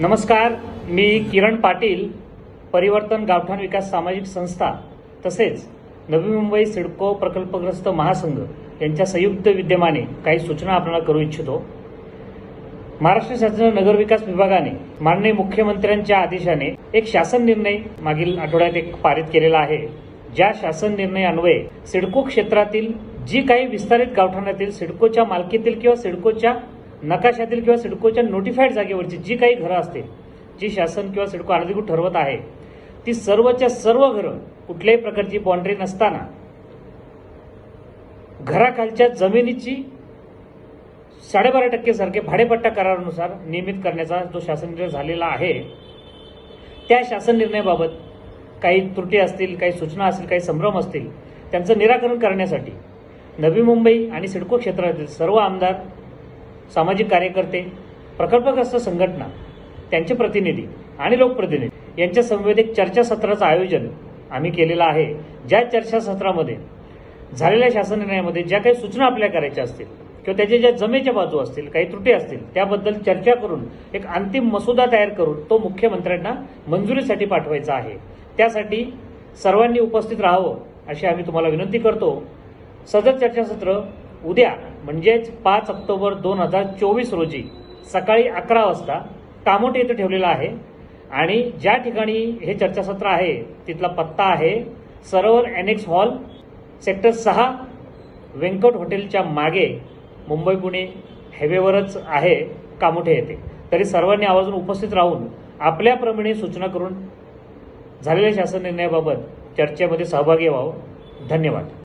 नमस्कार मी किरण पाटील परिवर्तन गावठाण विकास सामाजिक संस्था तसेच नवी मुंबई सिडको प्रकल्पग्रस्त महासंघ यांच्या संयुक्त विद्यमाने काही सूचना आपल्याला करू इच्छितो. महाराष्ट्र शासन नगरविकास विभागाने माननीय मुख्यमंत्र्यांच्या आदेशाने एक शासन निर्णय मागील आठवड्यात एक पारित केलेला आहे. ज्या शासन निर्णय अन्वये सिडको क्षेत्रातील जी काही विस्तारित गावठाणातील सिडकोच्या मालकीतील किंवा सिडकोच्या नकाशातील किंवा सिडकोच्या नोटिफाईड जागेवरची जी काही घरं असतील जी शासन किंवा सिडको अनधिकृत ठरवत आहे ती सर्वच्या सर्व घरं कुठल्याही प्रकारची बाँड्री नसताना घराखालच्या जमिनीची साडेबारा टक्केसारखे भाडेपट्टा करारानुसार नियमित करण्याचा जो शासन निर्णय झालेला आहे त्या शासन निर्णयाबाबत काही त्रुटी असतील काही सूचना असतील काही संभ्रम असतील त्यांचं निराकरण करण्यासाठी नवी मुंबई आणि सिडको क्षेत्रातील सर्व आमदार सामाजिक कार्यकर्ते प्रकल्पग्रस्त संघटना त्यांचे प्रतिनिधी आणि लोकप्रतिनिधी यांच्या संवेदित चर्चासत्राचं आयोजन आम्ही केलेलं आहे. ज्या चर्चासत्रामध्ये झालेल्या शासन निर्णयामध्ये ज्या काही सूचना आपल्या करायच्या असतील किंवा त्याच्या ज्या जमेच्या बाजू असतील काही त्रुटी असतील त्याबद्दल चर्चा करून एक अंतिम मसुदा तयार करून तो मुख्यमंत्र्यांना मंजुरीसाठी पाठवायचा आहे. त्यासाठी सर्वांनी उपस्थित राहावं अशी आम्ही तुम्हाला विनंती करतो. सदर चर्चासत्र उद्या म्हणजेच पाच ऑक्टोबर दोन हजार चोवीस रोजी सकाळी अकरा वाजता कामोटे येथे ठेवलेला आहे. आणि ज्या ठिकाणी हे चर्चासत्र आहे तिथला पत्ता आहे सरोवर एनेक्स हॉल सेक्टर सहा व्यंकट हॉटेलच्या मागे मुंबई पुणे हायवेवरच आहे कामोठे येथे. तरी सर्वांनी आवर्जून उपस्थित राहून आपल्याप्रमाणे सूचना करून झालेल्या शासन निर्णयाबाबत चर्चेमध्ये सहभागी व्हावं. धन्यवाद.